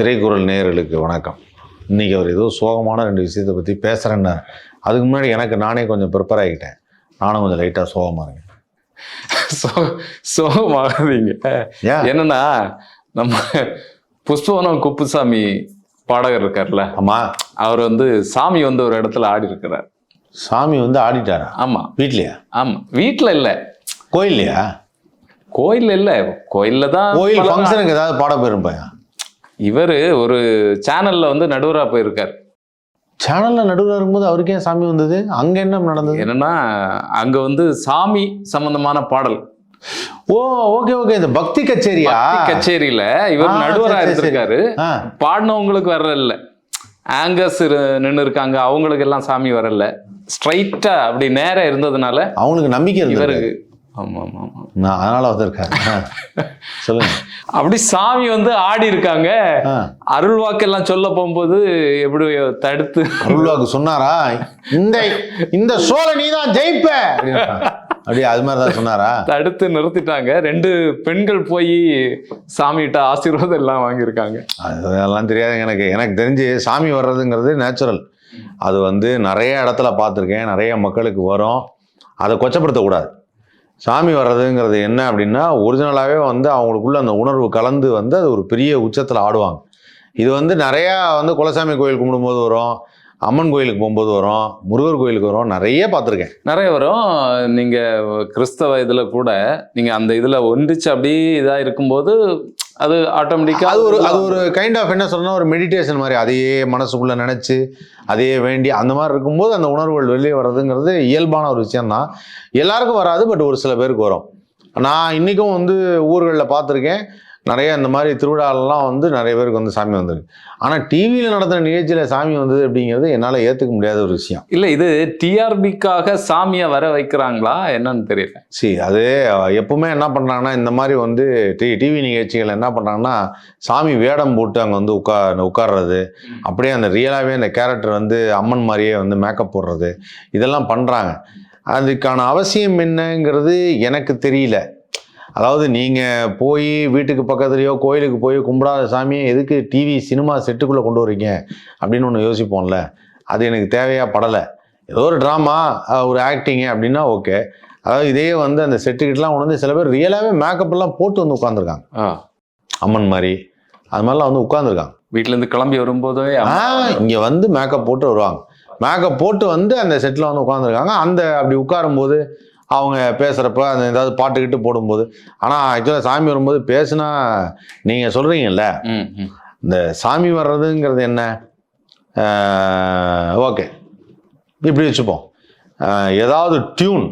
திரைக்குறள் நேயர்களுக்கு வணக்கம். இன்றைக்கி அவர் ஏதோ சோகமான ரெண்டு விஷயத்தை பற்றி பேசுகிறேன்னார் அதுக்கு முன்னாடி எனக்கு நானே கொஞ்சம் ப்ரிப்பேர் ஆகிட்டேன். நானும் கொஞ்சம் லைட்டாக சோகமாக இருக்கேன். சோ- சோகமாகாதீங்க. ஏன் என்னன்னா நம்ம புஷ்பவனம் குப்புசாமி பாடகர் இருக்கார்ல? ஆமாம் அவர் வந்து சாமி வந்து ஒரு இடத்துல ஆடி இருக்கிறார். சாமி வந்து ஆடிட்டாரா? ஆமா. வீட்லையா? ஆமா. வீட்ல இல்ல. கோயில்லையா? கோயில்ல இல்ல. கோயில்ல தான் கோயில் ஃபங்க்ஷனுக்கு ஏதாவது பாட போயிருப்பேன் இவரு ஒரு சேனல்ல வந்து நடுவரா போயிருக்காரு. சேனலில் நடுவில் இருக்கும்போது அவருக்கே சாமி வந்தது. அங்கே என்ன நடந்தது? என்னன்னா அங்க வந்து சாமி சம்பந்தமான பாடல். Oh okay okay. இந்த பக்தி கச்சேரியா? கச்சேரியில இவர் ஆ, நடுவரா சரி, சரி, சரி. இருந்திருக்காரு பாடினவங்களுக்கு வரல. ஆங்கர்ஸ் நின்று இருக்காங்க அவங்களுக்கு எல்லாம் சாமி வரல. ஸ்ட்ரைட்டா அப்படி நேரா இருந்ததுனால அவங்களுக்கு நம்பிக்கை இவருக்கு ஆமா ஆமா ஆமா நான் அதனால வந்திருக்காரு ஆ. சொல்லுங்க. அப்படி சாமி வந்து ஆடி இருக்காங்க. ஆ. அருள் வாக்கெல்லாம் சொல்ல போகும்போது எப்படி தடுத்து? அருள்வாக்கு சொன்னாரா? இந்த இந்த சோழ நீ தான் ஜெயிப்ப? அப்படியே அது மாதிரி தான் சொன்னாரா? தடுத்து நிறுத்திட்டாங்க. ரெண்டு பெண்கள் போய் சாமிகிட்ட ஆசீர்வாதம் எல்லாம் வாங்கியிருக்காங்க. அதெல்லாம் தெரியாதுங்க எனக்கு. எனக்கு தெரிஞ்சு சாமி வர்றதுங்கிறது நேச்சுரல் அது வந்து நிறைய இடத்துல பார்த்துருக்கேன். நிறைய மக்களுக்கு வரும். அதை கொச்சப்படுத்தக்கூடாது. சாமி வர்றதுங்கிறது என்ன அப்படின்னா ஒரிஜினலாகவே வந்து அவங்களுக்குள்ள அந்த உணர்வு கலந்து வந்து அது ஒரு பெரிய உச்சத்தில் ஆடுவாங்க. இது வந்து நிறையா வந்து குலசாமி கோயில் கும்பிடும்போது வரும் அம்மன் கோயிலுக்கு போகும்போது வரும் முருகர் கோயிலுக்கு வரும் நிறைய பார்த்துருக்கேன். நிறைய வரும். நீங்கள் கிறிஸ்தவ இதில் கூட நீங்கள் அந்த இதில் ஒன்றிச்சு அப்படியே இதாக இருக்கும்போது அது ஆட்டோமேட்டிக்கா அது ஒரு அது ஒரு கைண்ட் ஆஃப் என்ன சொல்லணும் ஒரு மெடிடேஷன் மாதிரி அதையே மனசுக்குள்ள நினைச்சு அதையே வேண்டி அந்த மாதிரி இருக்கும்போது அந்த உணர்வுகள் வெளியே வர்றதுங்கிறது இயல்பான ஒரு விஷயம்தான். எல்லாருக்கும் வராது பட் ஒரு சில பேருக்கு வரும். நான் இன்றைக்கும் வந்து ஊர்களில் பார்த்துருக்கேன். நிறைய இந்த மாதிரி திருவிழாலெலாம் வந்து நிறைய பேருக்கு வந்து சாமி வந்திருக்கு. ஆனால் டிவியில் நடத்துகிற நிகழ்ச்சியில் சாமி வந்தது அப்படிங்கிறது என்னால் ஏற்றுக்க முடியாத ஒரு விஷயம். இல்ல இது டிஆர்பிக்காக சாமியை வர வைக்கிறாங்களா? என்னன்னு தெரியல. சரி அது எப்பவுமே என்ன பண்ணுறாங்கன்னா இந்த மாதிரி வந்து டி டிவி நிகழ்ச்சிகள் என்ன பண்ணுறாங்கன்னா சாமி வேடம் போட்டு அங்கே வந்து உட்கா உட்கார்றது அப்படியே அந்த ரியலாகவே அந்த கேரக்டர் வந்து அம்மன் மாதிரியே வந்து மேக்கப் போடுறது இதெல்லாம் பண்ணுறாங்க அதுக்கான அவசியம் என்னங்கிறது எனக்கு தெரியல. அதாவது நீங்கள் போய் வீட்டுக்கு பக்கத்துலேயோ கோயிலுக்கு போய் கும்பிடாத சாமியை எதுக்கு டிவி சினிமா செட்டுக்குள்ளே கொண்டு வரீங்க அப்படின்னு ஒன்று யோசிப்போம்ல. அது எனக்கு தேவையா? படலை. ஏதோ ஒரு ட்ராமா ஒரு ஆக்டிங்கு அப்படின்னா ஓகே அதாவது இதே வந்து அந்த செட்டுக்கிட்டலாம் கொண்டு வந்து சில பேர் ரியலாகவே மேக்கப் எல்லாம் போட்டு வந்து உட்காந்துருக்காங்க அம்மன் மாதிரி. அது மாதிரிலாம் வந்து உட்காந்துருக்காங்க வீட்ல இருந்து கிளம்பி வரும்போதே இங்கே வந்து மேக்கப் போட்டு வருவாங்க. மேக்கப் போட்டு வந்து அந்த செட்டில் வந்து உட்காந்துருக்காங்க அந்த அப்படி உட்காரும்போது அவங்க பேசுகிறப்ப அந்த ஏதாவது பாட்டுக்கிட்டு போடும்போது ஆனால் ஆக்சுவலாக சாமி வரும்போது பேசுனா நீங்கள் சொல்கிறீங்கல்ல. இந்த சாமி வர்றதுங்கிறது என்ன? ஓகே. இப்படி வச்சுப்போம். ஏதாவது டியூன்.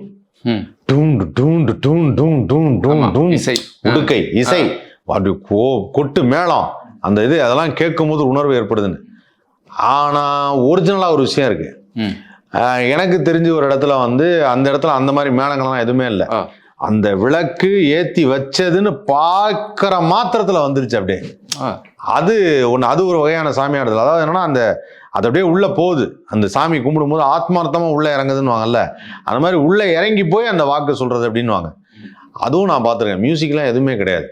டூண்டு டூண்டு டூன் டூன் டூன் டூன் டூன் இசை. உடுக்கை இசை. அப்படி கோ கொட்டு மேளம். அந்த இது அதெல்லாம் கேட்கும்போது உணர்வு ஏற்படுதுன்னு. ஆனால் ஒரிஜினலாக ஒரு விஷயம் இருக்குது. எனக்கு தெரிஞ்ச ஒரு இடத்துல வந்து அந்த இடத்துல அந்த மாதிரி மேளங்கள்லாம் எதுவுமே இல்லை. அந்த விளக்கு ஏற்றி வச்சதுன்னு பார்க்குற மாத்திரத்தில் வந்துருச்சு அப்படியே. அது ஒன்று அது ஒரு வகையான சாமியாடுதல் அதாவது என்னன்னா அந்த அது அப்படியே உள்ளே போகுது. அந்த சாமி கும்பிடும்போது ஆத்மார்த்தமாக உள்ளே இறங்குதுன்னு வாங்கல்ல அந்த மாதிரி உள்ளே இறங்கி போய் அந்த வாக்கு சொல்கிறது அப்படின்னுவாங்க. அதுவும் நான் பார்த்துருக்கேன். மியூசிக்லாம் எதுவுமே கிடையாது.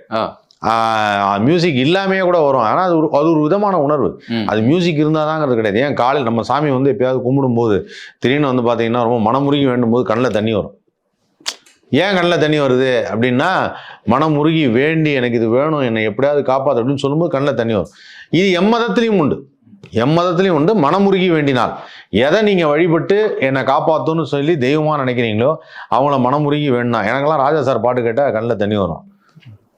மியூசிக் இல்லாமையே கூட வரும். ஆனால் அது ஒரு அது ஒரு விதமான உணர்வு. அது மியூசிக் இருந்தாதாங்கிறது கிடையாது. ஏன் காலையில் நம்ம சாமி வந்து எப்பயாவது கும்பிடும்போது திடீர்னு வந்து பார்த்தீங்கன்னா ரொம்ப மனமுருகி வேண்டும் போது கண்ணில் தண்ணி வரும். ஏன் கண்ணில் தண்ணி வருது அப்படின்னா மனமுருகி வேண்டி எனக்கு இது வேணும் என்னை எப்படியாவது காப்பாற்று அப்படின்னு சொல்லும்போது கண்ணில் தண்ணி வரும். இது எம்மதத்துலேயும் உண்டு. எம்மதத்துலேயும் உண்டு. மனமுருகி வேண்டினால். எதை நீங்கள் வழிபட்டு என்னை காப்பாற்றுன்னு சொல்லி தெய்வமாக நினைக்கிறீங்களோ அவங்கள மனமுருகி வேணும்னா. எனக்கெல்லாம் ராஜா சார் பாட்டு கேட்டால் கண்ணில் தண்ணி வரும்.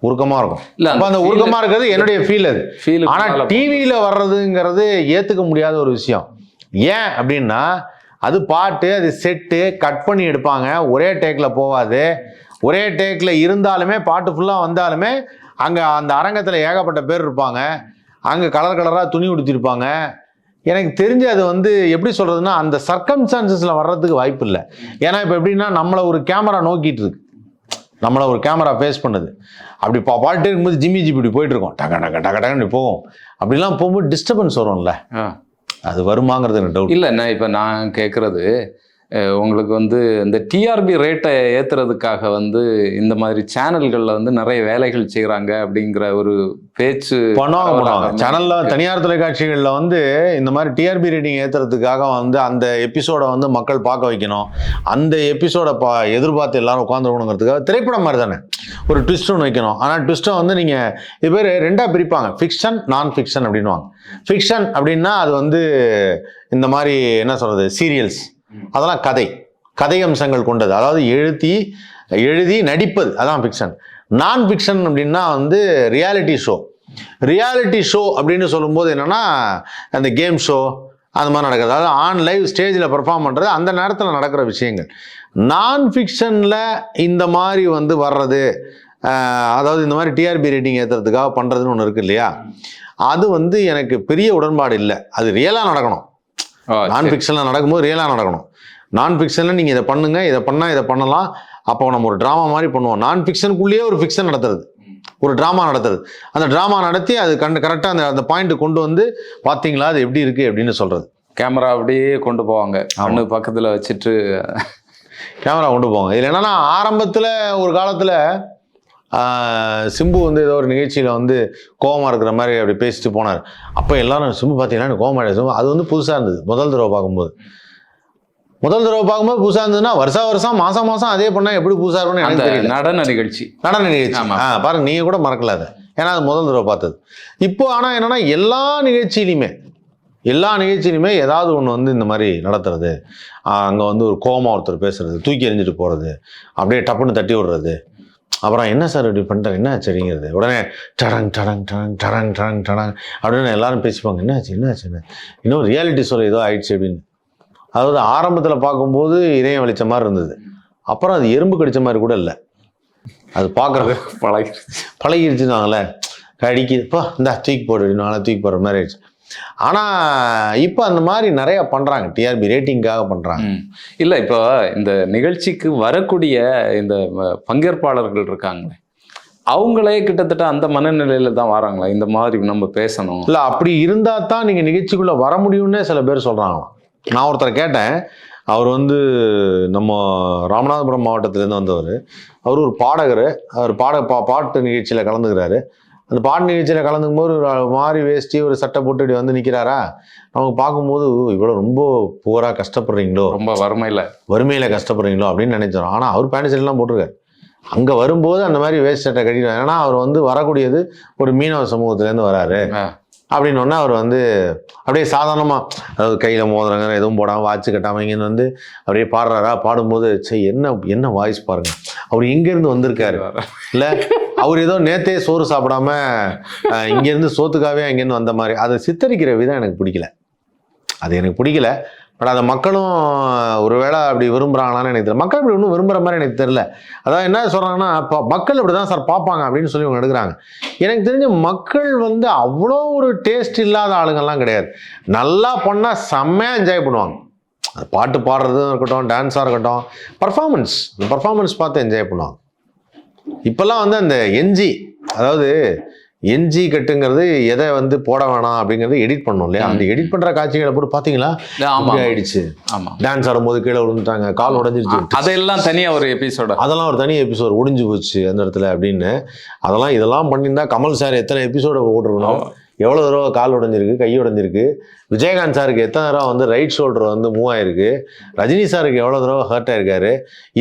உருக்கமாக இருக்கும். இல்ல அந்த உருக்கமாக இருக்கிறது என்னுடைய ஃபீல் அது. feel ஆனா டிவியில வர்றதுங்கிறது ஏத்துக்க முடியாத ஒரு விஷயம். ஏன் அப்படின்னா அது பாட்டு அது செட்டு கட் பண்ணி எடுப்பாங்க. ஒரே டேக்ல போகாது. ஒரே டேக்ல இருந்தாலுமே பாட்டு ஃபுல்லா வந்தாலுமே அங்க அந்த அரங்கத்துல ஏகப்பட்ட பேர் இருப்பாங்க. அங்க கலர் கலரா துணி உடுத்திருப்பாங்க. எனக்கு தெரிஞ்சு அது வந்து எப்படி சொல்றதுன்னா அந்த சர்க்கம்ஸ்டான்சஸ்ல வர்றதுக்கு வாய்ப்பு இல்லை. ஏன்னா இப்போ எப்படின்னா நம்மளை ஒரு கேமரா நோக்கிட்டு இருக்கு. நம்மளை ஒரு கேமரா ஃபேஸ் பண்ணுது. அப்படி பா பாட்டு இருக்கும்போது ஜிம்மி ஜிபி இப்படி போயிட்டு இருக்கோம் டக டக டக டகன்னு போகும். அப்படிலாம் போகும்போது டிஸ்டர்பன்ஸ் வரும்ல. அது வருமாங்கிறது எனக்கு டவுட் இல்ல நான் இப்ப நான் கேக்குறது அஹ் உங்களுக்கு வந்து இந்த டிஆர்பி ரேட்டை ஏத்துறதுக்காக வந்து இந்த மாதிரி சேனல்கள்ல வந்து நிறைய வேலைகள் செய்றாங்க அப்படிங்கிற ஒரு பேச்சு பண்ணுவாங்க பண்ணுவாங்க. சேனல்ல தனியார் தொலைக்காட்சிகள்ல வந்து இந்த மாதிரி டிஆர்பி ரேட்டிங் ஏத்துறதுக்காக வந்து அந்த எபிசோட வந்து மக்கள் பார்க்க வைக்கணும். அந்த எபிசோட பா எதிர்பார்த்து எல்லாரும் உட்காந்துருக்கணுங்கிறதுக்காக திரைப்படம் மாதிரி தானே ஒரு ட்விஸ்ட் ஒன்று வைக்கணும். ஆனால் ட்விஸ்ட்டை வந்து நீங்கள் இது பேர் ரெண்டாக பிரிப்பாங்க. ஃபிக்ஷன் நான் ஃபிக்ஷன் அப்படின்வாங்க ஃபிக்ஷன் அப்படின்னா அது வந்து இந்த மாதிரி என்ன சொல்றது சீரியல்ஸ் அதெல்லாம் கதை. கதை அம்சங்கள் கொண்டது. அதாவது எழுதி எழுதி நடிப்பது. அதான் ஃபிக்ஷன் நான் ஃபிக்ஷன் அப்படின்னா வந்து ரியாலிட்டி ஷோ ரியாலிட்டி ஷோ அப்படின்னு சொல்லும்போது என்னன்னா அந்த கேம் ஷோ அந்த மாதிரி நடக்குது அதாவது ஆன் லைவ் ஸ்டேஜில் பெர்ஃபார்ம் பண்ணுறது அந்த நேரத்தில் நடக்கிற விஷயங்கள். நான் ஃபிக்ஷனில் இந்த மாதிரி வந்து வர்றது அதாவது இந்த மாதிரி டிஆர்பி ரேட்டிங் ஏற்றுறதுக்காக பண்ணுறதுன்னு ஒன்று இருக்கு இல்லையா? அது வந்து எனக்கு பெரிய உடன்பாடு இல்லை. அது ரியலாக நடக்கணும். நான். ஃபிக்ஷனில் நடக்கும்போது ரியலாக நடக்கணும். நான் ஃபிக்ஷனில் நீங்கள் இதை பண்ணுங்க இதை பண்ணால் இதை பண்ணலாம். அப்போ நம்ம ஒரு ட்ராமா மாதிரி பண்ணுவோம். நான் ஃபிக்ஷனுக்குள்ளேயே ஒரு ஃபிக்ஷன் நடத்துறது. ஒரு ட்ராமா நடத்துறது. அந்த ட்ராமா நடத்தி அது கண்டு கரெக்டாக அந்த அந்த பாயிண்ட் கொண்டு வந்து பார்த்தீங்களா அது எப்படி இருக்குது அப்படின்னு சொல்கிறது கேமரா அப்படியே கொண்டு போவாங்க. கண்ணு பக்கத்துல வச்சுட்டு. கேமரா கொண்டு போவாங்க. இதில் என்னன்னா ஆரம்பத்தில் ஒரு காலத்தில் சிம்பு வந்து ஏதோ ஒரு நிகழ்ச்சியில் வந்து கோவமா இருக்கிற மாதிரி அப்படி பேசிட்டு போனார். அப்போ எல்லாரும் சிம்பு பார்த்தீங்கன்னா எனக்கு கோவமா இல்லை சிம்பு. அது வந்து புதுசாக இருந்தது முதல் தடவை பார்க்கும்போது. முதல் தடவை பார்க்கும்போது புதுசாக இருந்ததுன்னா வருஷா வருஷம் மாசம் மாசம் அதே பண்ணால் எப்படி புதுசாக இருக்கும்னு எனக்கு தெரியல. நடன நிகழ்ச்சி. நடன நிகழ்ச்சி. ஆ பாருங்க நீங்கள் கூட மறக்கல அதை. ஏன்னா அது முதல் தடவை பார்த்தது. இப்போ ஆனால் என்னன்னா எல்லா நிகழ்ச்சியிலையுமே எல்லா நிகழ்ச்சியிலுமே ஏதாவது ஒன்று வந்து இந்த மாதிரி நடத்துறது. அங்கே வந்து ஒரு கோமா ஒருத்தர் பேசுறது தூக்கி எறிஞ்சிட்டு போகிறது அப்படியே டப்புன்னு தட்டி விடுறது அப்புறம் என்ன சார் இப்படி பண்ணிட்டாங்க என்ன சரிங்கிறது உடனே டடங் டடங் டடங் டடங் டடங் டடங் அப்படின்னு எல்லாரும் பேசிப்பாங்க. என்னாச்சு என்னாச்சு என்ன இன்னும் ரியாலிட்டி சொல்ல ஏதோ ஆயிடுச்சு அப்படின்னு. அதாவது ஆரம்பத்தில் பார்க்கும்போது இதயம் வலிச்ச மாதிரி இருந்தது. அப்புறம் அது எறும்பு கடிச்ச மாதிரி கூட இல்லை. அது பார்க்குறது பழகிருச்சு. பழகிருச்சுனாங்களே கடிக்குதுப்பா இந்தா தூக்கி போடு அப்படின்னு தூக்கி போடுற மாதிரி ஆயிடுச்சு. ஆனால் இப்போ அந்த மாதிரி நிறைய பண்ணுறாங்க டிஆர்பி ரேட்டிங்காக பண்ணுறாங்க. இல்ல இப்போ இந்த நிகழ்ச்சிக்கு வரக்கூடிய இந்த பங்கேற்பாளர்கள் இருக்காங்களே அவங்களே கிட்டத்தட்ட அந்த மனநிலையில தான் வராங்களா? இந்த மாதிரி நம்ம பேசணும். இல்லை அப்படி இருந்தால் தான் நீங்கள் நிகழ்ச்சிக்குள்ளே வர முடியும்னே சில பேர் சொல்கிறாங்களாம் நான் ஒருத்தரை கேட்டேன். அவர் வந்து நம்ம ராமநாதபுரம் மாவட்டத்திலேருந்து வந்தவர். அவர் ஒரு பாடகர். அவர் பாட பா பாட்டு நிகழ்ச்சியில் கலந்துக்கிறாரு. அந்த பாட்டு நிகழ்ச்சியில் கலந்துக்கும் போது ஒரு மாறி வேஷ்டி ஒரு சட்டை போட்டு இப்படி வந்து நிற்கிறாரா நமக்கு பார்க்கும்போது இவ்வளோ ரொம்ப புவராக கஷ்டப்படுறீங்களோ? ரொம்ப வறுமையில. வறுமையில் கஷ்டப்படுறீங்களோ? அப்படின்னு நினைச்சோம். ஆனால் அவர் பேண்ட் ஷர்ட்லாம் போட்டிருக்காரு. அங்கே வரும்போது அந்த மாதிரி வேஸ்ட் சட்டை கட்டிட்டு ஏன்னா அவர் வந்து வரக்கூடியது ஒரு மீனவ சமூகத்துலேருந்து வராரு. அப்படின்னு அவர் வந்து அப்படியே சாதாரணமாக கையில் மோதிரங்க எதுவும் போடாமல் வாட்ச் கட்டாமல் இங்கேருந்து வந்து அப்படியே பாடுறாரா? பாடும்போது சரி என்ன என்ன வாய்ஸ் பாருங்க. அவர் இங்கேருந்து வந்திருக்காரு. இல்லை அவர் ஏதோ நேத்தே சோறு சாப்பிடாம இங்கேருந்து சோத்துக்காவே அங்கேருந்து வந்த மாதிரி. அதை சித்தரிக்கிற விதம் எனக்கு பிடிக்கல. அது எனக்கு பிடிக்கல. பட் அதை மக்களும் ஒருவேளை அப்படி விரும்புகிறாங்களான்னு எனக்கு தெரியல. மக்கள் இப்படி ஒன்றும் விரும்புகிற மாதிரி எனக்கு தெரியல. அதான் என்ன சொல்கிறாங்கன்னா இப்போ மக்கள் இப்படி தான் சார் பார்ப்பாங்க அப்படின்னு சொல்லி இவங்க எடுக்கிறாங்க. எனக்கு தெரிஞ்ச மக்கள் வந்து அவ்வளோ ஒரு டேஸ்ட் இல்லாத ஆளுங்கள்லாம் கிடையாது. நல்லா பண்ணால் செம்மையாக என்ஜாய் பண்ணுவாங்க. அது பாட்டு பாடுறதும் இருக்கட்டும் டான்ஸாக இருக்கட்டும் பர்ஃபார்மன்ஸ் இந்த பர்ஃபார்மன்ஸ் பார்த்து என்ஜாய் பண்ணுவாங்க. இப்போல்லாம் வந்து அந்த என்ஜி அதாவது என்ஜி கட்டுங்கிறது எதை வந்து போட வேணாம் அப்படிங்கிறது எடிட் பண்ணோம் இல்லையா? அந்த எடிட் பண்ணுற காட்சிகளை போட்டு இப்படி ஆயிடுச்சு. டான்ஸ் ஆடும்போது கீழே விழுந்துட்டாங்க கால் உடஞ்சிருச்சு. அதெல்லாம் தனியா ஒரு எபிசோட அதெல்லாம் ஒரு தனி எபிசோட் ஒடிஞ்சு போச்சு அந்த இடத்துல அப்படின்னு. அதெல்லாம் இதெல்லாம் பண்ணியிருந்தா கமல் சார் எத்தனை எபிசோட போட்டிருக்கணும்? எவ்வளோ தடவை கால் உடைஞ்சிருக்கு கை உடைஞ்சிருக்கு? விஜயகாந்த் சாருக்கு எத்தனை தடவை வந்து ரைட் ஷோல்டர் வந்து மூவ் ஆயிருக்கு? ரஜினி சாருக்கு எவ்வளோ தடவை ஹர்ட் ஆயிருக்காரு?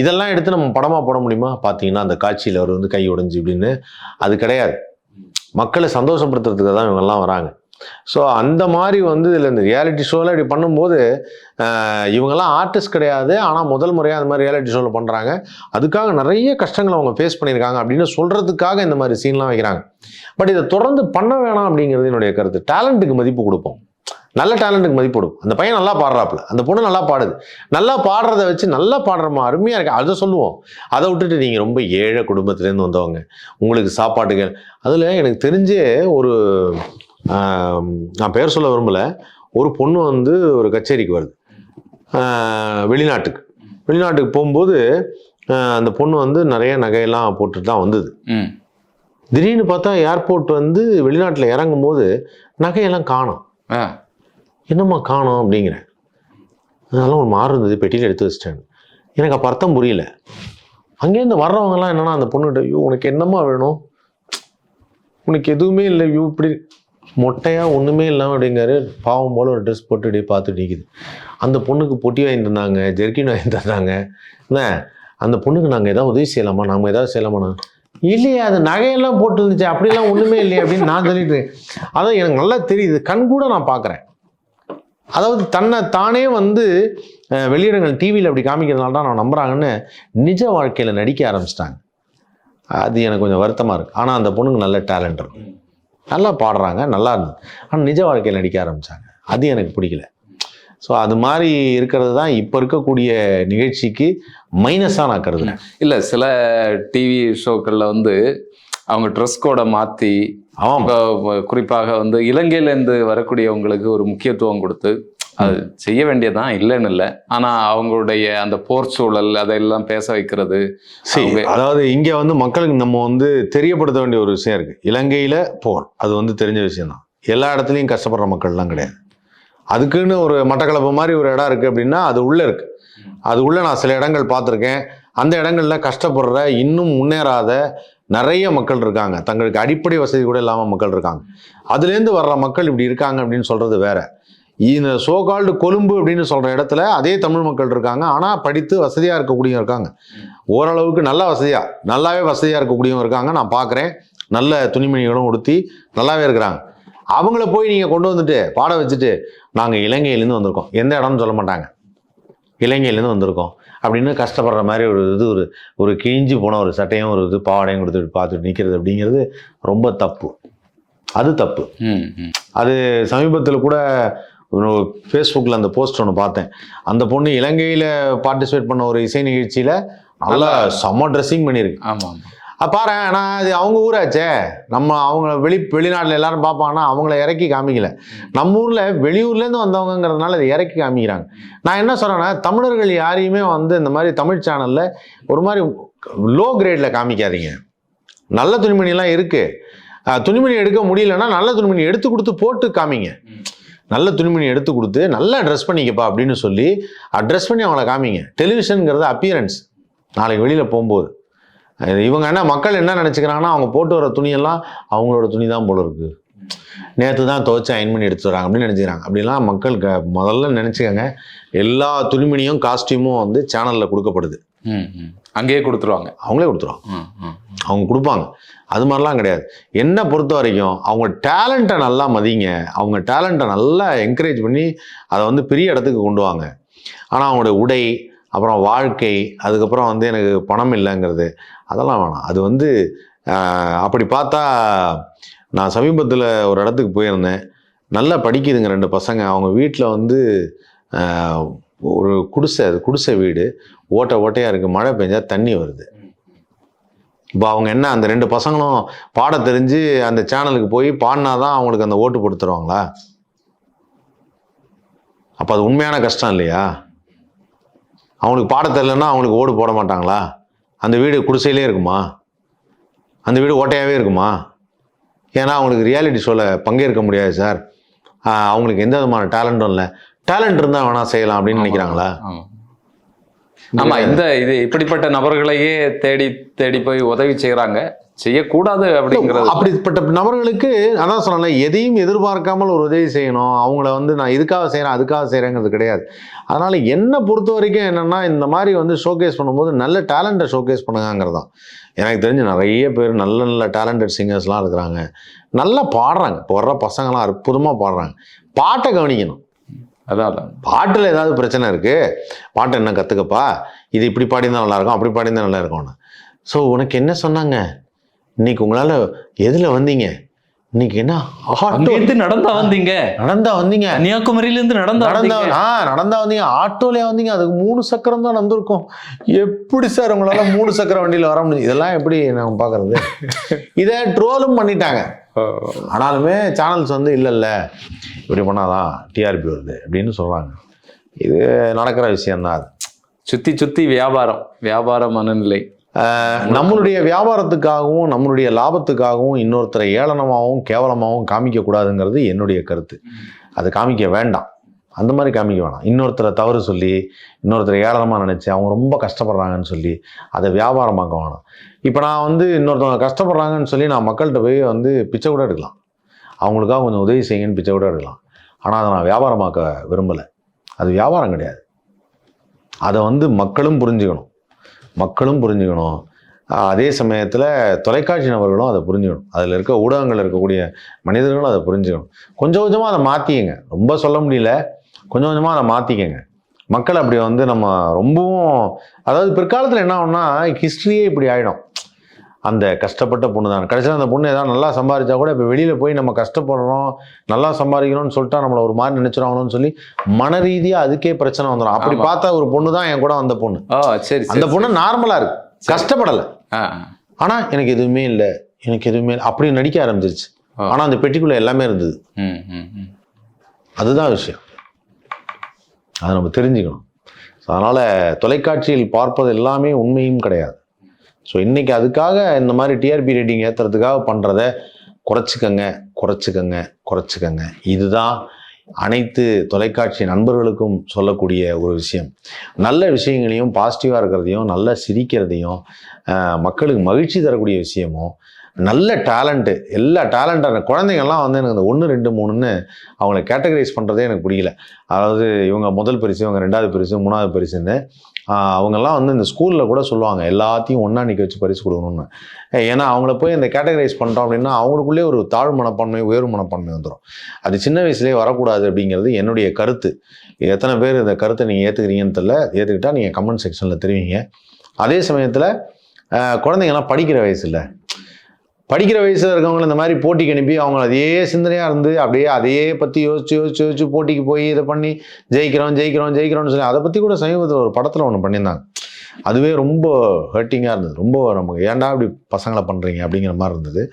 இதெல்லாம் எடுத்து நம்ம படமாக போட முடியுமா? பார்த்தீங்கன்னா அந்த காட்சியில் அவர் வந்து கை உடைஞ்சு இப்படின்னு. அது கிடையாது. மக்களை சந்தோஷப்படுத்துறதுக்கு தான் இவங்கெல்லாம் வராங்க. ஸோ அந்த மாதிரி வந்து இதில் இந்த ரியாலிட்டி ஷோவில் இப்படி பண்ணும்போது இவங்கெல்லாம் ஆர்டிஸ்ட் கிடையாது. ஆனால் முதல் முறையாக அந்த மாதிரி ரியாலிட்டி ஷோவில் பண்ணுறாங்க அதுக்காக நிறைய கஷ்டங்களை அவங்க ஃபேஸ் பண்ணியிருக்காங்க அப்படின்னு சொல்கிறதுக்காக இந்த மாதிரி சீன்லாம் வைக்கிறாங்க. பட் இதை தொடர்ந்து பண்ண வேணாம் அப்படிங்கிறது என்னுடைய கருத்து. டேலண்ட்டுக்கு மதிப்பு கொடுப்போம். நல்ல டேலண்ட்டுக்கு மதிப்பு கொடுப்போம் அந்த பையன் நல்லா பாடுறாப்புல. அந்த பொண்ணு நல்லா பாடுது. நல்லா பாடுறத வச்சு நல்லா பாடுறமா அருமையாக இருக்கு? அதை சொல்லுவோம். அதை விட்டுட்டு நீங்கள் ரொம்ப ஏழை குடும்பத்துலேருந்து வந்தவங்க. உங்களுக்கு சாப்பாட்டுகள். அதில் எனக்கு தெரிஞ்சே ஒரு நான் பேர் சொல்ல விரும்பலை. ஒரு பொண்ணு வந்து ஒரு கச்சேரிக்கு வருது. வெளிநாட்டுக்கு. வெளிநாட்டுக்கு போகும்போது அந்த பொண்ணு வந்து நிறைய நகையெல்லாம் போட்டுட்டு தான் வந்தது. ம். திடீர்னு பார்த்தா ஏர்போர்ட் வந்து வெளிநாட்டில் இறங்கும் போது நகையெல்லாம் காணோம். என்னம்மா காணோம் அப்படிங்கிறேன் அதெல்லாம் ஒரு மாறு இருந்தது பெட்டியில் எடுத்து வச்சிட்டேன். எனக்கு அப்போ அர்த்தம் புரியல. அங்கேருந்து வர்றவங்கலாம் என்னன்னா அந்த பொண்ணுகிட்ட ஐயோ உனக்கு என்னம்மா வேணும்? உனக்கு எதுவுமே இல்லை ஐயோ இப்படி மொட்டையாக ஒன்றுமே இல்லாமல் அப்படிங்காரு. பாவம் போல் ஒரு ட்ரெஸ் போட்டு இப்படி பார்த்து நிற்குது அந்த பொண்ணுக்கு பொட்டி வாங்கி தந்தாங்க ஜெர்கின் வாங்கி தந்தாங்க. என்ன? அந்த பொண்ணுக்கு நாங்கள் ஏதாவது உதவி செய்யலாமா? நாம் ஏதாவது செய்யலாமா இல்லையே அது நகையெல்லாம் போட்டு இருந்துச்சு அப்படிலாம் ஒன்றுமே இல்லையே அப்படின்னு நான் சொல்லிட்டு இருக்கேன். அதான் எனக்கு நல்லா தெரியுது. கண் கூட நான் பார்க்குறேன். அதாவது தன்னை தானே வந்து வெளியிடங்கள் டிவியில் அப்படி காமிக்கிறதுனால தான் நான் நம்புகிறாங்கன்னு நிஜ வாழ்க்கையில் நடிக்க ஆரம்பிச்சிட்டாங்க. அது எனக்கு கொஞ்சம் வருத்தமாக இருக்குது ஆனால் அந்த பொண்ணுக்கு நல்ல டேலண்ட் இருக்கும் நல்லா பாடுறாங்க நல்லா இருந்தது ஆனால் நிஜ வாழ்க்கையில் நடிக்க ஆரம்பித்தாங்க அது எனக்கு பிடிக்கல. ஸோ அது மாதிரி இருக்கிறது தான் இப்போ இருக்கக்கூடிய நிகழ்ச்சிக்கு மைனஸாக நான் கருதுனேன் இல்லை சில டிவி ஷோக்களில் வந்து அவங்க ட்ரெஸ் கோடை மாற்றி ஆமாம். இப்போ குறிப்பாக வந்து இலங்கையிலேருந்து வரக்கூடியவங்களுக்கு ஒரு முக்கியத்துவம் கொடுத்து அது செய்ய வேண்டியதான் இல்லைன்னு இல்லை. ஆனா அவங்களுடைய அந்த போர் சூழல் அதெல்லாம் பேச வைக்கிறது அதாவது இங்கே வந்து மக்களுக்கு நம்ம வந்து தெரியப்படுத்த வேண்டிய ஒரு விஷயம் இருக்குது இலங்கையில் போர் அது வந்து தெரிஞ்ச விஷயம்தான். எல்லா இடத்துலையும் கஷ்டப்படுற மக்கள்லாம் கிடையாது. அதுக்குன்னு ஒரு மட்டக்களப்பு மாதிரி ஒரு இடம் இருக்குது அப்படின்னா அது உள்ளே இருக்குது அது உள்ளே நான் சில இடங்கள் பார்த்துருக்கேன். அந்த இடங்களில் கஷ்டப்படுற இன்னும் முன்னேறாத நிறைய மக்கள் இருக்காங்க. தங்களுக்கு அடிப்படை வசதி கூட இல்லாமல் மக்கள் இருக்காங்க. அதுலேருந்து வர்ற மக்கள் இப்படி இருக்காங்க அப்படின்னு சொல்கிறது வேற. இந்த சோகால்டு கொழும்பு அப்படின்னு சொல்கிற இடத்துல அதே தமிழ் மக்கள் இருக்காங்க. ஆனால் படித்து வசதியாக இருக்கக்கூடியவங்க இருக்காங்க. ஓரளவுக்கு நல்ல வசதியாக நல்லாவே வசதியாக இருக்கக்கூடியவங்க இருக்காங்க. நான் பார்க்குறேன் நல்ல துணிமணிகளும் உடுத்தி நல்லாவே இருக்கிறாங்க. அவங்கள போய் நீங்கள் கொண்டு வந்துட்டு பாட வச்சுட்டு நாங்கள் இலங்கையிலேருந்து வந்திருக்கோம். எந்த இடம்னு சொல்ல மாட்டாங்க. இலங்கையிலேருந்து வந்திருக்கோம். அப்படின்னு கஷ்டப்படுற மாதிரி ஒரு இது ஒரு ஒரு கிழிஞ்சு போன ஒரு சட்டையும் ஒரு இது பாவாடையும் கொடுத்துட்டு பார்த்துட்டு நிற்கிறது அப்படிங்கிறது ரொம்ப தப்பு. அது தப்பு. அது சமீபத்தில் கூட ஃபேஸ்புக்கில் அந்த போஸ்ட் ஒன்று பார்த்தேன். அந்த பொண்ணு இலங்கையில் பார்ட்டிசிபேட் பண்ண ஒரு இசை நிகழ்ச்சியில் நல்லா செம்ம ட்ரெஸ்ஸிங் பண்ணியிருக்கு. ஆமா ஆமா. அது பாரு ஆனால் அது அவங்க ஊராச்சே. நம்ம அவங்க வெளி வெளிநாட்டில் எல்லாரும் பார்ப்பாங்கன்னா அவங்கள இறக்கி காமிக்கல. நம்ம ஊரில் வெளியூர்லேருந்து வந்தவங்கங்கிறதுனால இதை இறக்கி காமிக்கிறாங்க. நான் என்ன சொல்கிறேன்னா தமிழர்கள் யாரையுமே வந்து இந்த மாதிரி தமிழ் சேனலில் ஒரு மாதிரி லோ கிரேடில் காமிக்காதீங்க. நல்ல துணிமணிலாம் இருக்குது துணிமணி எடுக்க முடியலன்னா நல்ல துணிமணி எடுத்து கொடுத்து போட்டு காமிங்க. நல்ல துணிமணி எடுத்து கொடுத்து நல்லா ட்ரெஸ் பண்ணிக்கப்பா அப்படின்னு சொல்லி ட்ரெஸ் பண்ணி அவங்கள காமிங்க. டெலிவிஷனுங்கிறது அப்பியரன்ஸ் நாளைக்கு வெளியில் போகும்போது. இவங்க என்ன மக்கள் என்ன நினச்சிக்கிறாங்கன்னா அவங்க போட்டு வர துணியெல்லாம் அவங்களோட துணி தான் போல இருக்கு. நேற்று தான் துவைச்சு அயன் பண்ணி எடுத்து வராங்க அப்படின்னு நினச்சிக்கிறாங்க. அப்படிலாம் மக்கள் க முதல்ல நினச்சிக்கோங்க. எல்லா துணிமணியும் காஸ்டியூமும் வந்து சேனலில் கொடுக்கப்படுது. ம். அங்கேயே கொடுத்துருவாங்க. அவங்களே கொடுத்துருவாங்க. அவங்க கொடுப்பாங்க. அது மாதிரிலாம் கிடையாது. என்னை பொறுத்த வரைக்கும் அவங்க டேலண்ட்டை நல்லா மதிங்க. அவங்க டேலண்ட்டை நல்லா என்கரேஜ் பண்ணி அதை வந்து பெரிய இடத்துக்கு கொண்டு வாங்க. ஆனால் அவங்களோட உடை அப்புறம் வாழ்க்கை அதுக்கப்புறம் வந்து எனக்கு பணம் இல்லைங்கிறது அதெல்லாம் வேணாம். அது வந்து அப்படி பார்த்தா நான் சமீபத்தில் ஒரு இடத்துக்கு போயிருந்தேன். நல்லா படிக்குதுங்க ரெண்டு பசங்க. அவங்க வீட்டில் வந்து ஒரு குடிசை அது குடிசை வீடு. ஓட்டை ஓட்டையாக இருக்குது மழை பெஞ்சா தண்ணி வருது. இப்போ அவங்க என்ன அந்த ரெண்டு பசங்களும் பாட தெரிஞ்சு அந்த சேனலுக்கு போய் பாடினாதான் அவங்களுக்கு அந்த ஓட்டு கொடுத்துருவாங்களா? அப்போ அது உண்மையான கஷ்டம் இல்லையா? அவங்களுக்கு பாட தெரிலன்னா அவங்களுக்கு ஓடு போட மாட்டாங்களா? அந்த வீடு குடிசையிலே இருக்குமா? அந்த வீடு ஓட்டையாகவே இருக்குமா? ஏன்னா அவங்களுக்கு ரியாலிட்டி ஷோவில் பங்கேற்க முடியாது சார் அவங்களுக்கு எந்த விதமான டேலண்ட்டும் இல்லை. டேலண்ட் இருந்தால் வேணா செய்யலாம் அப்படின்னு நினைக்கிறாங்களா? ஆமா. இந்த இது இப்படிப்பட்ட நபர்களையே தேடி தேடி போய் உதவி செய்யறாங்க செய்யக்கூடாது அப்படிங்கிறது. அப்படிப்பட்ட நபர்களுக்கு அதான் சொன்னேன் எதையும் எதிர்பார்க்காமல் ஒரு உதவி செய்யணும். அவங்கள வந்து நான் இதுக்காக செய்கிறேன் அதுக்காக செய்கிறேங்கிறது கிடையாது. அதனால் என்னை பொறுத்த வரைக்கும் என்னென்னா இந்த மாதிரி வந்து ஷோகேஸ் பண்ணும்போது நல்ல டேலண்ட்டை ஷோகேஸ் பண்ணுங்கிறது தான். எனக்கு தெரிஞ்சு நிறைய பேர் நல்ல நல்ல டேலண்டட் சிங்கர்ஸ்லாம் இருக்கிறாங்க. நல்லா பாடுறாங்க. இப்போ வர்ற பசங்களாம் அற்புதமாக பாடுறாங்க. பாட்டை கவனிக்கணும். அதான் அதான். பாட்டில் ஏதாவது பிரச்சனை இருக்குது பாட்டை என்ன கற்றுக்கப்பா இது இப்படி பாடியிருந்தா நல்லா இருக்கும் அப்படி பாடியிருந்தா நல்லா இருக்கும்னு ஸோ உனக்கு என்ன சொன்னாங்க? இன்னைக்கு உங்களால் எதில் வந்தீங்க? இன்னைக்கு என்ன அங்கிருந்து நடந்தா வந்தீங்க. நடந்தா வந்தீங்க. கன்னியாகுமரியில இருந்து நடந்தா நடந்தா ஆ நடந்தா வந்தீங்க. ஆட்டோலயே வந்தீங்க. அதுக்கு மூணு சக்கரம் தான் நடந்திருக்கும். எப்படி சார் உங்களால மூணு சக்கர வண்டியில வர முடியும்? இதெல்லாம் எப்படி நம்ம பார்க்கறது? இதை ட்ரோலும் பண்ணிட்டாங்க. ஆனாலுமே சேனல்ஸ் வந்து இல்லை இல்லை இப்படி பண்ணாதான் டிஆர்பி வருது அப்படின்னு சொல்றாங்க. இது நடக்கிற விஷயம்தான் அது. சுத்தி சுத்தி வியாபாரம் வியாபார மனநிலை. நம்மளுடைய வியாபாரத்துக்காகவும் நம்மளுடைய லாபத்துக்காகவும் இன்னொருத்தரை ஏளனமாகவும் கேவலமாகவும் காமிக்க கூடாதுங்கிறது என்னுடைய கருத்து. அது காமிக்க வேண்டாம். அந்த மாதிரி காமிக்க வேணாம். இன்னொருத்தரை தவறு சொல்லி இன்னொருத்தரை ஏளனமாக நினச்சி அவங்க ரொம்ப கஷ்டப்படுறாங்கன்னு சொல்லி அதை வியாபாரமாக்க வேணாம். இப்போ நான் வந்து இன்னொருத்தவங்க கஷ்டப்படுறாங்கன்னு சொல்லி நான் மக்கள்கிட்ட போய் வந்து பிச்சை கூட எடுக்கலாம். அவங்களுக்காக கொஞ்சம் உதவி செய்யுங்கன்னு பிச்சை கூட எடுக்கலாம். ஆனால் அதை நான் வியாபாரமாக்க விரும்பலை. அது வியாபாரம் கிடையாது. அதை வந்து மக்களும் புரிஞ்சுக்கணும். மக்களும் புரிஞ்சுக்கணும். அதே சமயத்தில் தொலைக்காட்சி நபர்களும் அதை புரிஞ்சுக்கணும். அதில் இருக்க ஊடகங்கள் இருக்கக்கூடிய மனிதர்களும் அதை புரிஞ்சுக்கணும். கொஞ்சம் கொஞ்சமாக அதை மாற்றிங்க ரொம்ப சொல்ல முடியல. கொஞ்சம் கொஞ்சமாக அதை மாற்றிக்கங்க மக்கள் அப்படி வந்து நம்ம ரொம்பவும் அதாவது பிற்காலத்தில் என்ன ஆகும்னா ஹிஸ்ட்ரியே இப்படி ஆகிடும் அந்த கஷ்டப்பட்ட பொண்ணு தான் கடைசியில் அந்த பொண்ணு ஏதாவது நல்லா சம்பாதிச்சா கூட இப்போ வெளியில் போய் நம்ம கஷ்டப்படுறோம் நல்லா சம்பாதிக்கணும்னு சொல்லிட்டா நம்மளை ஒரு மாதிரி நினைச்சிருவாங்கன்னு சொல்லி மன ரீதியாக அதுக்கே பிரச்சனை வந்துடும் அப்படி. பார்த்தா ஒரு பொண்ணு தான் என் கூட வந்த பொண்ணு. சரி அந்த பொண்ணு நார்மலாக இருக்கு. கஷ்டப்படலை. ஆ. ஆனால் எனக்கு எதுவுமே இல்லை. எனக்கு எதுவுமே இல்லை. அப்படி நடிக்க ஆரம்பிச்சிருச்சு. ஆனால் அந்த பெட்டிக்குள்ளே எல்லாமே இருந்தது. அதுதான் விஷயம். அதை நம்ம தெரிஞ்சுக்கணும். ஸோ அதனால் தொலைக்காட்சியில் பார்ப்பது எல்லாமே உண்மையும் கிடையாது. ஸோ இன்றைக்கி அதுக்காக இந்த மாதிரி டிஆர்பி ரேட்டிங் ஏற்றுறதுக்காக பண்ணுறத குறைச்சிக்கங்க குறைச்சிக்கங்க குறைச்சிக்கங்க. இதுதான் அனைத்து தொலைக்காட்சி நண்பர்களுக்கும் சொல்லக்கூடிய ஒரு விஷயம். நல்ல விஷயங்களையும் பாசிட்டிவாக இருக்கிறதையும் நல்ல சிரிக்கிறதையும் மக்களுக்கு மகிழ்ச்சி தரக்கூடிய விஷயமும் நல்ல டேலண்ட்டு எல்லா டேலண்டான குழந்தைங்கள்லாம் வந்து எனக்கு இந்த ஒன்று ரெண்டு மூணுன்னு அவங்கள கேட்டகரைஸ் பண்ணுறதே எனக்கு பிடிக்கல அதாவது இவங்க முதல் பரிசு இவங்க ரெண்டாவது பரிசு மூணாவது பரிசுன்னு அவங்கெல்லாம் வந்து இந்த ஸ்கூலில் கூட சொல்லுவாங்க எல்லாத்தையும் ஒன்றா நிற்க வச்சு பரிசு கொடுக்கணும்னு. ஏன்னா அவங்கள போய் இந்த கேட்டகரைஸ் பண்ணுறோம் அப்படின்னா அவங்களுக்குள்ளே ஒரு தாழ்வு மனப்பான்மை உயர்வு மனப்பான்மை வந்துடும் அது சின்ன வயசுலேயே வரக்கூடாது அப்படிங்கிறது என்னுடைய கருத்து. எத்தனை பேர் இந்த கருத்தை நீங்கள் ஏற்றுக்கிறீங்கன்னு தெரியல. ஏற்றுக்கிட்டால் நீங்கள் கமெண்ட் செக்ஷனில் தெரிவிங்க. அதே சமயத்தில் குழந்தைங்கலாம் படிக்கிற வயசு இல்லை படிக்கிற வயசில் இருக்கவங்க இந்த மாதிரி போட்டிக்கு அனுப்பி அவங்க அதே சிந்தனையாக இருந்து அப்படியே அதையே பற்றி யோசிச்சு யோசிச்சு யோசிச்சு போட்டிக்கு போய் இதை பண்ணி ஜெயிக்கிறோம் ஜெயிக்கிறோம் ஜெயிக்கிறோம்னு சொல்லி அதை பற்றி கூட சமீபத்தில் ஒரு படத்தில் ஒன்று பண்ணியிருந்தாங்க. அதுவே ரொம்ப ஹர்ட்டிங்காக இருந்தது. ரொம்ப நமக்கு ஏன்டா இப்படி பசங்களை பண்ணுறீங்க அப்படிங்கிற மாதிரி இருந்தது.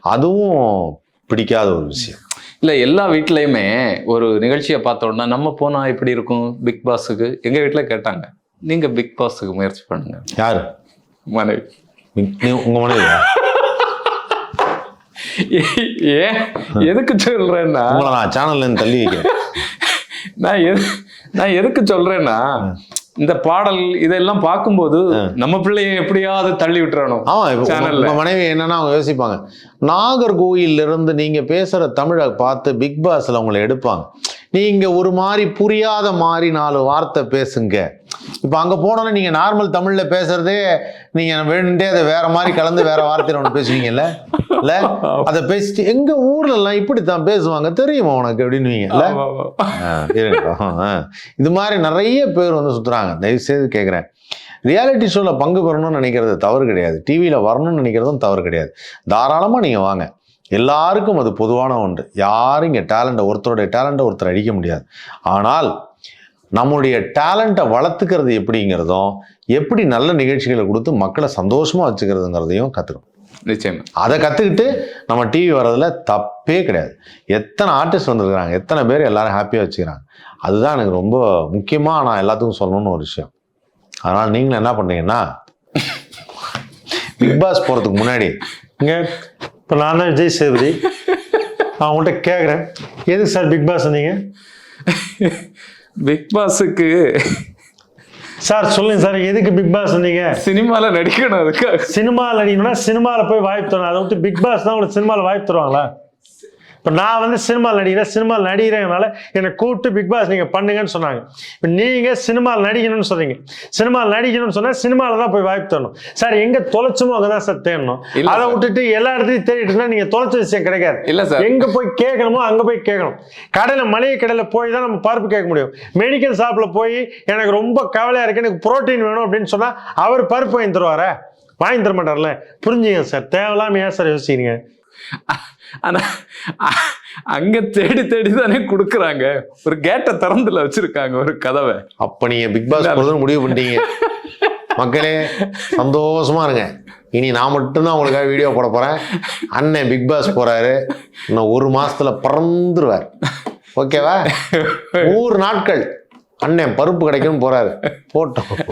அதுவும் பிடிக்காத ஒரு விஷயம். இல்ல எல்லா வீட்லயுமே ஒரு நிகழ்ச்சியை பார்த்த உடனே நம்ம போனா எப்படி இருக்கும் பிக் பாஸுக்கு? எங்க வீட்ல கேட்டாங்க. நீங்க பிக் பாஸுக்கு முயற்சி பண்ணுங்க. யார்? மனைவி. உங்கள் மனைவியா? ஏன் எதுக்கு சொல்றேன்னா? நான் சேனல்லேருந்து தள்ளி வைக்கிறேன். நான் எது நான் எதுக்கு சொல்றேன்னா இந்த பாடல் இதெல்லாம் பார்க்கும்போது நம்ம பிள்ளைய எப்படியாவது தள்ளி விட்டுறணும் ஆமாம் இப்போ Channel ல. உங்கள் மனைவி என்னன்னா அவங்க யோசிப்பாங்க நாகர்கோயில்ல இருந்து நீங்கள் பேசுகிற தமிழை பார்த்து பிக் பாஸில் உங்களை எடுப்பாங்க. நீங்கள் ஒரு மாதிரி புரியாத மாதிரி நாலு வார்த்தை பேசுங்க. இப்போ அங்கே போனோன்னே நீங்கள் நார்மல் தமிழில் பேசுகிறதே நீங்கள் வேணுன்ட்டே அதை வேற மாதிரி கலந்து வேற வார்த்தையில் ஒன்று பேசுவீங்கல்ல? இல்ல? அதை பேசிட்டு எங்கள் ஊர்லலாம் இப்படி தான் பேசுவாங்க? தெரியுமா உனக்கு அப்படின்னுவீங்கல்ல. ஆ, ஆ. இது மாதிரி நிறைய பேர் வந்து சுத்துறாங்க. தயவு செய்து கேட்குறேன் ரியாலிட்டி ஷோவில் பங்கு பெறணும்னு நினைக்கிறது தவறு கிடையாது. டிவியில் வரணும்னு நினைக்கிறதும் தவறு கிடையாது. தாராளமாக நீங்கள் வாங்க. எல்லாருக்கும் அது பொதுவான ஒன்று. யாரும் இங்கே டேலண்ட்டை ஒருத்தருடைய டேலண்ட்டை ஒருத்தர் அடிக்க முடியாது. ஆனால் நம்முடைய டேலண்ட்டை வளர்த்துக்கிறது எப்படிங்கிறதும் எப்படி நல்ல நிகழ்ச்சிகளை கொடுத்து மக்களை சந்தோஷமாக வச்சுக்கிறதுங்கிறதையும் கற்றுக்கணும் நிச்சயமா. அதை கற்றுக்கிட்டு நம்ம டிவி வர்றதுல தப்பே கிடையாது. எத்தனை ஆர்டிஸ்ட் வந்திருக்கிறாங்க எத்தனை பேர் எல்லாரும் ஹாப்பியாக வச்சுக்கிறாங்க. அதுதான் எனக்கு ரொம்ப முக்கியமாக நான் எல்லாத்துக்கும் சொல்லணும்னு ஒரு விஷயம். அதனால் நீங்களும் என்ன பண்ணுறீங்கன்னா பிக் பாஸ் போகிறதுக்கு முன்னாடி இங்க இப்போ நான் தான் விஜய் சேதுபதி. நான் உங்கள்கிட்ட கேட்குறேன் எதுக்கு சார் பிக் பாஸ் வந்தீங்க? பிக் பாஸுக்கு சார் சொல்லுங்க சார் எதுக்கு பிக் பாஸ் வந்தீங்க? சினிமால நடிக்கணும் அதுக்காக. சினிமாவில் நடிக்கணும்னா சினிமாவில் போய் வாய்ப்பு தரணும். அதை விட்டு பிக் பாஸ் தான் உங்களுக்கு சினிமாவில் வாய்ப்பு தருவாங்களா? இப்போ நான் வந்து சினிமாவில் நடிக்கிறேன் சினிமாவில் நடிக்கிறதுனால என்னை கூப்பிட்டு பிக் பாஸ் நீங்கள் பண்ணுங்கன்னு சொன்னாங்க. இப்போ நீங்கள் சினிமாவில் நடிக்கணும்னு சொல்றீங்க சினிமாவில் நடிக்கணும்னு சொன்னால் சினிமாவில் தான் போய் வாய்ப்பு தரணும். சார் எங்கே தொலைச்சமோ அங்கே தான் சார் தேடணும். அதை. விட்டுட்டு எல்லா இடத்துலையும் தேடிட்டு இருந்தா நீங்கள் தொலைச்ச விஷயம் கிடைக்காது. இல்ல சார். எங்க போய் கேட்கணுமோ அங்க போய் கேட்கணும். கடையில மளிகை கடையில போய் தான் நம்ம பருப்பு கேட்க முடியும். மெடிக்கல் ஷாப்ல போய் எனக்கு ரொம்ப கவலையா இருக்கு. எனக்கு புரோட்டீன் வேணும் அப்படின்னு சொன்னா அவர் பருப்பு வாங்கி தருவாரா? வாங்கி தர மாட்டார்ல. புரிஞ்சுங்க சார். தேவையில்லாம ஏன் சார் யோசிக்கிறீங்க? ஆனா அ- அங்க தேடி தேடி தானே கொடுக்குறாங்க. ஒரு கேட்டை திறந்துல வச்சிருக்காங்க ஒரு கதவை. அப்போ நீங்கள் பிக் பாஸ் போகிறதுன்னு முடிவு பண்ணிட்டீங்க. மக்களே சந்தோஷமா இருங்க. இனி நான் மட்டும்தான் உங்களுக்காக வீடியோ போட போகிறேன் அண்ணன் பிக் பாஸ் போகிறாரு இன்னும் ஒரு மாசத்துல பறந்துருவார். ஓகேவா? நூறு நாட்கள் அண்ணன் பருப்பு கிடைக்கும்னு போறாரு. போட்டோம்.